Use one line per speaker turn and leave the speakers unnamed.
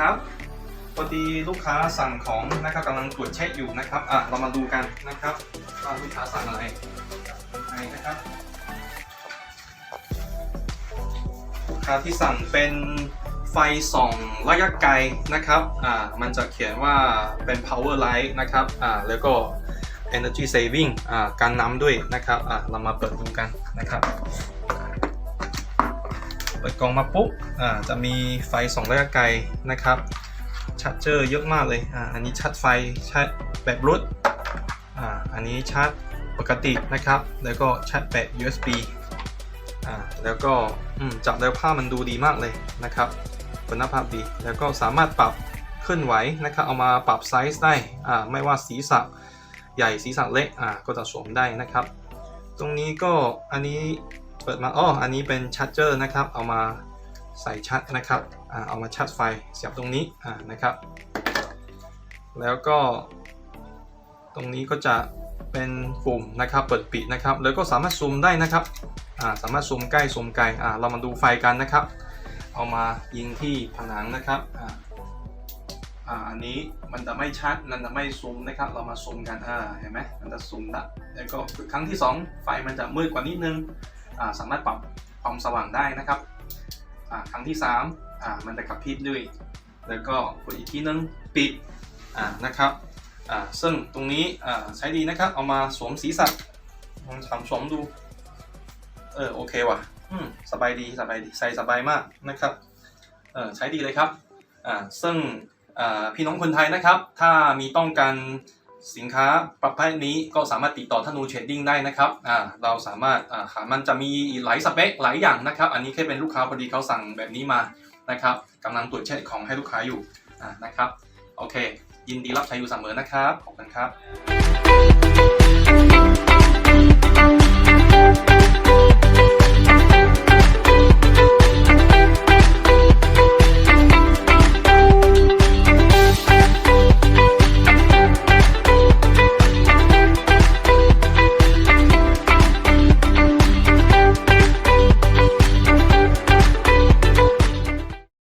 ครับพอดีลูกค้าสั่งของนะครับกำลังตรวจเช็คอยู่นะครับอะเรามาดูกันนะครับว่าลูกค้าสั่งอะไรไหนนะครับลูกค้าที่สั่งเป็นไฟส่องระยะไกลนะครับอ่ามันจะเขียนว่าเป็น power light นะครับอ่าแล้วก็ energy saving อ่าการน้ำด้วยนะครับอ่าเรามาเปิดดูกันนะครับ เปิดกล่องมาปุ๊บอ่าจะมีไฟส่องระยะไกลนะครับชาร์จเจอร์เยอะมากเลยอ่าอันนี้ชาร์จไฟชาร์จแบบรุดอ่าอันนี้ชาร์จปกตินะครับ แล้วก็ชาร์จแบบ USB อ่าแล้วก็อืมจับแล้วภาพมันดูดีมากเลยนะครับคุณภาพดี แล้วก็สามารถปรับเคลื่อนไหวนะครับ เอามาปรับไซส์ได้อ่าไม่ว่าศีรษะใหญ่ศีรษะเล็กอ่าก็จะสวมได้นะครับ ตรงนี้ก็อันนี้ ปิดมาอ้ออันนี้เป็นชาร์จเจอร์นะครับ เอามาใส่ชาร์จนะครับอ่าเอามาชาร์จไฟเสียบตรงนี้อ่านะครับ แล้วก็ ตรงนี้ก็จะเป็นปุ่มนะครับ เปิดปิดนะครับ แล้วก็สามารถซูมได้นะครับอ่าสามารถซูมใกล้ซูมไกลอ่าเรามาดูไฟกันนะครับ เอามายิงที่ผนังนะครับ อ่าอันนี้มันจะไม่ชัดมันจะไม่ซูมนะครับ เรามาซูมกันอ่าเห็นไหมมันจะซูมละแล้วก็ครั้งที่สองไฟมันจะมืดกว่านิดนึงอ่าสามารถปรับความสว่างได้นะครับอ่าครั้งที่สามอ่ามันจะกระพริบด้วย แล้วก็กดอีกทีนึงปิดอ่านะครับอ่าซึ่งตรงนี้อ่าใช้ดีนะครับ เอามาสวมศีรษะลองทำสวมดูเออโอเคว่ะอืมสบายดีสบายดีใส่สบายมากนะครับเออใช้ดีเลยครับอ่าซึ่ง พี่น้องคนไทยนะครับ ถ้ามีต้องการสินค้าประเภทนี้ก็สามารถติดต่อธนูเทรดดิ้งได้นะครับเราสามารถามันจะมีหลายสเปคหลายอย่างนะครับ อันนี้แค่เป็นลูกค้าพอดีเขาสั่งแบบนี้มานะครับกำลังตรวจเช็คของให้ลูกค้าอยู่นะครับโอเค ยินดีรับใช้อยู่เสมอนะครับขอบคุณครับ